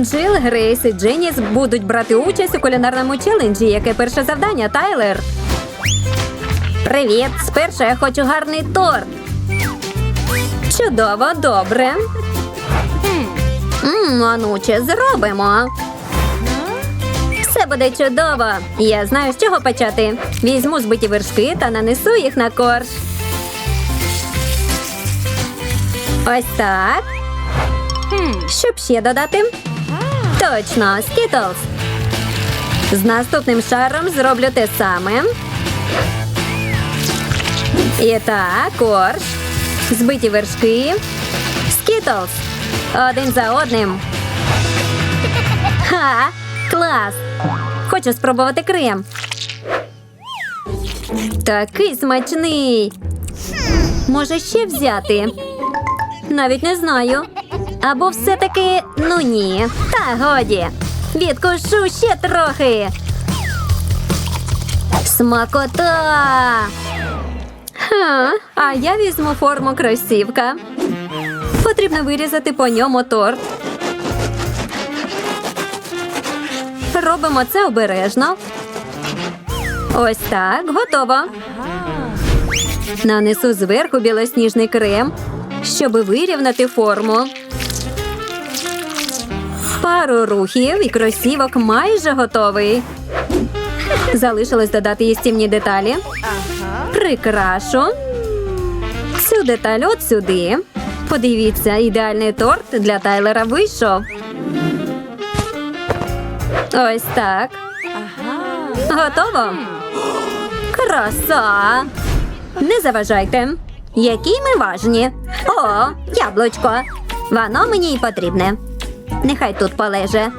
Джил, Грейс і Дженіс будуть брати участь у кулінарному челенджі. Яке перше завдання, Тайлер? Привіт! Спершу я хочу гарний торт. Чудово, добре. Мм, Ануче, зробимо. Все буде чудово. Я знаю, з чого почати. Візьму збиті вершки та нанесу їх на корж. Ось так. Щоб ще додати? Точно, Skittles. З наступним шаром зроблю те саме. І так, корж, збиті вершки, Skittles. Один за одним. Ха! Клас! Хочу спробувати крем. Такий смачний. Може ще взяти? Навіть не знаю. Або все-таки ну ні. Та годі. Відкушу ще трохи. Смакота. Ха, а я візьму форму кросівка. Потрібно вирізати по ньому торт. Робимо це обережно. Ось так, готово. Нанесу зверху білосніжний крем, щоб вирівняти форму. Пару рухів і кросівок майже готовий. Залишилось додати їстівні деталі. Прикрашу. Цю деталь от сюди. Подивіться, ідеальний торт для Тайлера вийшов. Ось так. Готово? Краса! Не заважайте. Які ми важні. О, яблучко. Воно мені й потрібне. Нехай тут полеже.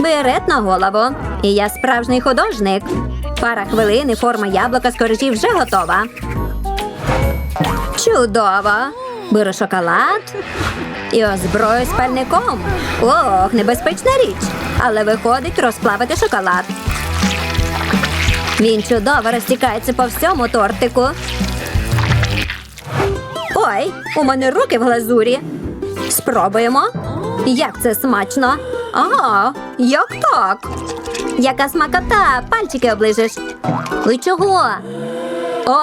Берет на голову. І я справжній художник. Пара хвилин і форма яблука з коржів вже готова. Чудово! Беру шоколад і озброю спальником. Ох, небезпечна річ. Але виходить розплавити шоколад. Він чудово розтікається по всьому тортику. Ой, у мене руки в глазурі. Спробуємо. Як це смачно? Ага, як так? Яка смакота, пальчики оближеш. Ви чого? О,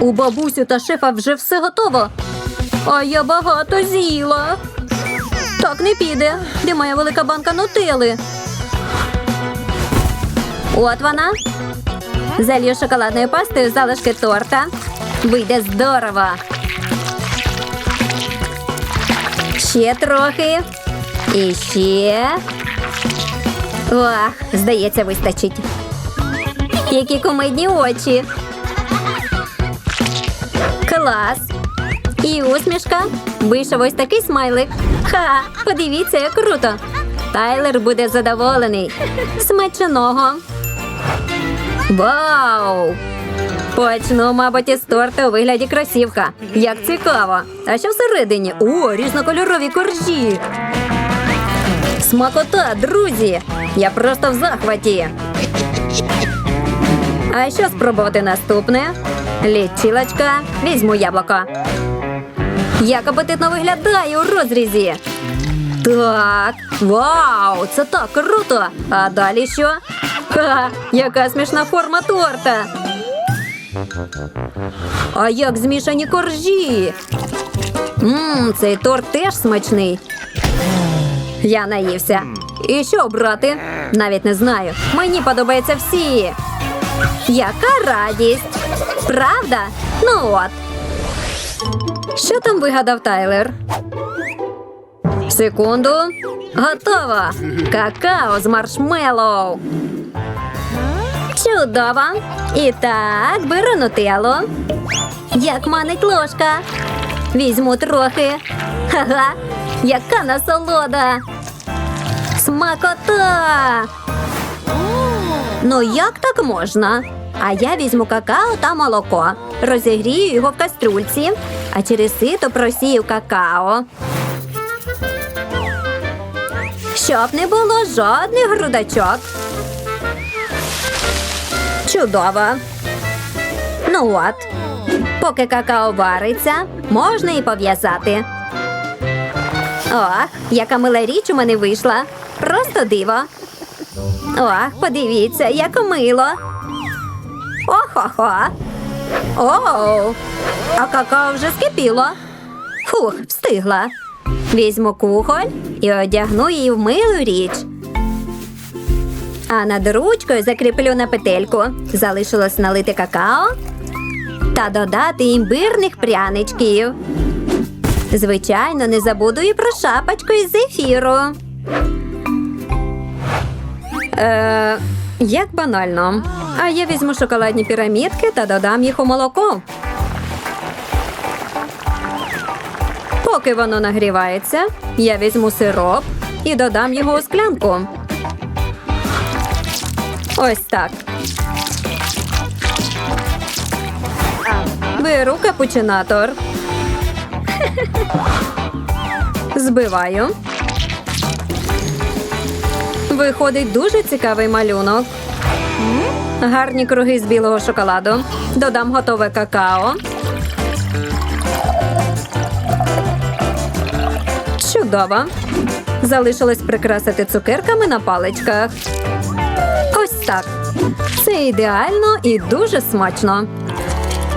у бабусю та шефа вже все готово. А я багато з'їла. Так не піде. Де моя велика банка нутели? От вона. Залью шоколадною пастою залишки торта. Вийде здорово. Ще трохи. І ще. Ох, здається, вистачить. Які кумедні очі. Клас. І усмішка. Вийшов ось такий смайлик. Ха, подивіться, як круто. Тайлер буде задоволений. Смачного. Вау! Почну, мабуть, із торта у вигляді кросівка. Як цікаво. А що всередині? О, різнокольорові коржі. Смакота, друзі! Я просто в захваті. А що спробувати наступне? Лічилочка, візьму яблуко. Як апетитно виглядає у розрізі. Так, вау, це так круто. А далі що? Ха, яка смішна форма торта. А як змішані коржі? Мм, цей торт теж смачний. Я наївся. І що брати? Навіть не знаю. Мені подобаються всі. Яка радість! Правда? Ну от. Що там вигадав Тайлер? Секунду. Готово. Какао з маршмеллоу. Чудово. І так, беру нутеллу. Як манить ложка. Візьму трохи. Ха-ха. Яка насолода. Смакота. Ну як так можна? А я візьму какао та молоко, розігрію його в каструльці, а через сито просію какао. Щоб не було жодних грудочок. Чудово. Ну от, поки какао вариться, можна і пов'язати. Ох, яка мила річ у мене вийшла. Просто диво. Ох, подивіться, як мило. Охо-хо. Оу. А какао вже скипіло. Фух, встигла. Візьму кухоль і одягну її в милу річ. А над ручкою закріплю на петельку. Залишилось налити какао та додати імбирних пряничків. Звичайно, не забуду і про шапочку із зефіру. Е, як банально. А я візьму шоколадні пірамідки та додам їх у молоко. Поки воно нагрівається, я візьму сироп і додам його у склянку. Ось так. Беру капучинатор. Збиваю. Виходить дуже цікавий малюнок. Гарні круги з білого шоколаду. Додам готове какао. Чудово. Залишилось прикрасити цукерками на паличках. Ось так. Це ідеально і дуже смачно.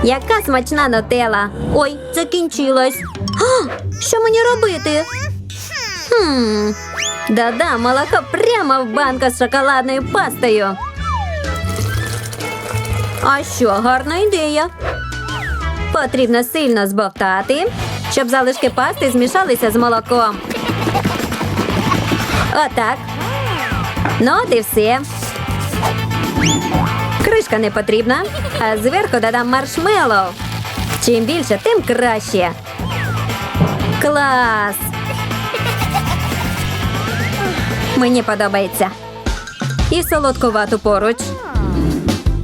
Яка смачна нотела. Ой, закінчилась. А, що мені робити? Хм. Да-да, молоко прямо в банку з шоколадною пастою. А що, гарна ідея. Потрібно сильно збовтати, щоб залишки пасти змішалися з молоком. Отак. Ну, от і все. Кришка не потрібна, а зверху додам маршмеллоу. Чим більше, тим краще. Клас! Мені подобається. І солодкувату поруч.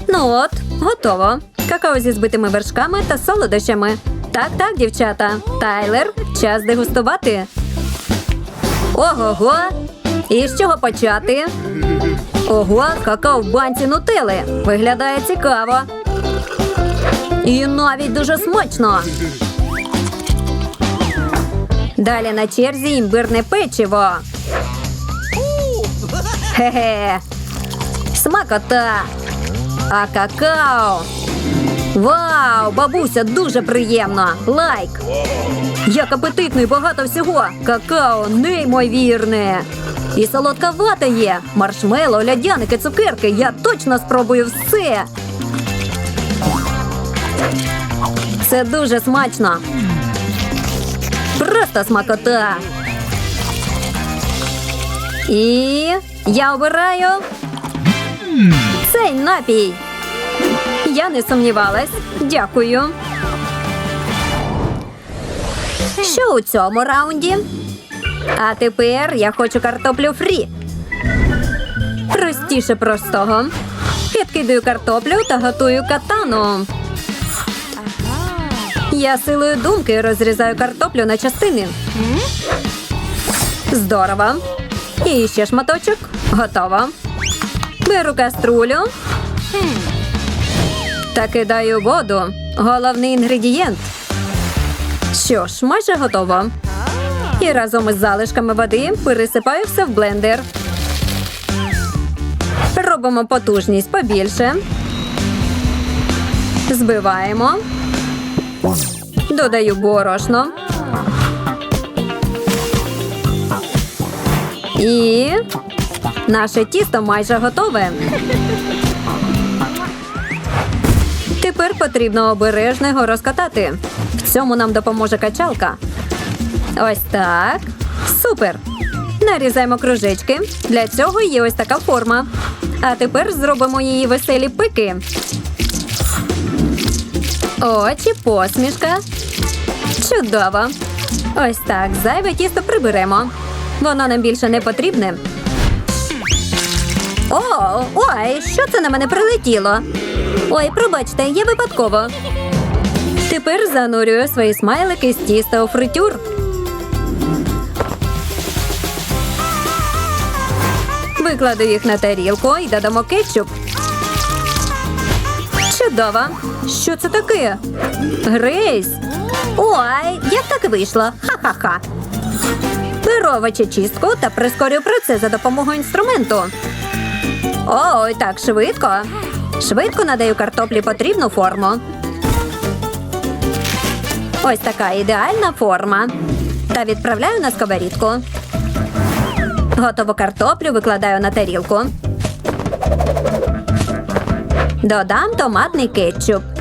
Ну от, готово. Какао зі збитими вершками та солодощами. Так, так, дівчата. Тайлер, час дегустувати. Ого-го! І з чого почати? Ого, какао в банці нутели. Виглядає цікаво. І навіть дуже смачно. Далі на черзі імбирне печиво. Хе-хе. Смакота. А какао. Вау, бабуся, дуже приємно. Лайк. Як апетитно і багато всього. Какао неймовірне. І солодка вата є. Маршмело, лядяники, цукерки. Я точно спробую все. Це дуже смачно. Просто смакота. І я обираю цей напій. Я не сумнівалась. Дякую. Що у цьому раунді? А тепер я хочу картоплю фрі. Простіше простого. Підкидаю картоплю та готую катану. Я силою думки розрізаю картоплю на частини. Здорово. І ще шматочок. Готово. Беру каструлю. Та кидаю воду. Головний інгредієнт. Що ж, майже готово. І разом із залишками води пересипаю все в блендер. Робимо потужність побільше. Збиваємо. Додаю борошно. І наше тісто майже готове. Тепер потрібно обережно його розкатати. В цьому нам допоможе качалка. Ось так. Супер. Нарізаємо кружечки. Для цього є ось така форма. А тепер зробимо її веселі пики. Очі, посмішка. Чудово. Ось так. Зайве тісто приберемо. Воно нам більше не потрібне. О, ой, що це на мене прилетіло? Ой, пробачте, я випадково. Тепер занурюю свої смайлики з тіста у фритюр. Викладу їх на тарілку і додамо кетчуп. Чудово! Що це таке? Грейс. Ой, як так вийшло? Ха-ха-ха. Беру овочечистку та прискорю процес за допомогою інструменту. Ой, так швидко. Швидко надаю картоплі потрібну форму. Ось така ідеальна форма. Та відправляю на сковорідку. Готову картоплю викладаю на тарілку. Додам томатний кетчуп.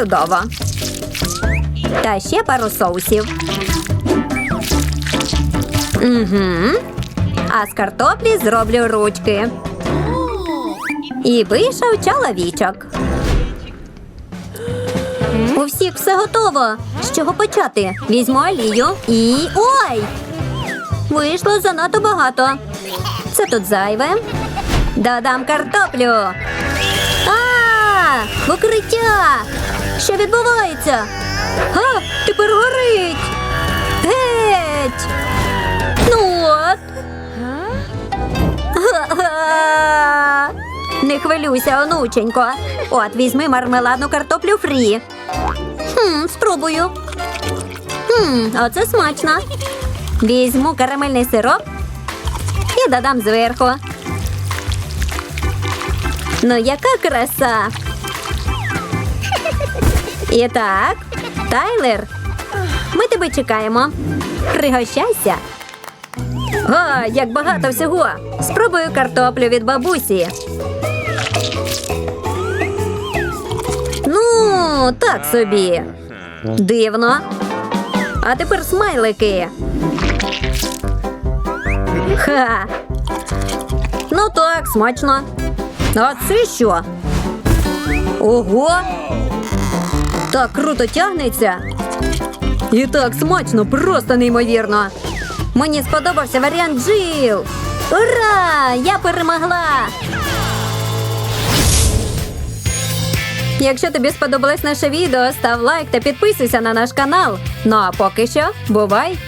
Чудово. Та ще пару соусів. Угу. А з картоплі зроблю ручки. І вийшов чоловічок. У всіх все готово. З чого почати? Візьму олію і. Ой! Вийшло занадто багато. Це тут зайве. Додам картоплю. А, укриття! Що відбувається? А, тепер горить. Геть! Ну от. Не хвилюйся, онученько. От візьми мармеладну картоплю фрі. Хм, спробую. Хм, оце смачно. Візьму карамельний сироп і додам зверху. Ну, яка краса. І так, Тайлер, ми тебе чекаємо. Пригощайся. О, як багато всього. Спробую картоплю від бабусі. Ну, так собі. Дивно. А тепер смайлики. Ха. Ну так, смачно. А це що? Ого! Так круто тягнеться. І так смачно, просто неймовірно. Мені сподобався варіант Джил. Ура! Я перемогла! Якщо тобі сподобалось наше відео, став лайк та підписуйся на наш канал. Ну а поки що, бувай!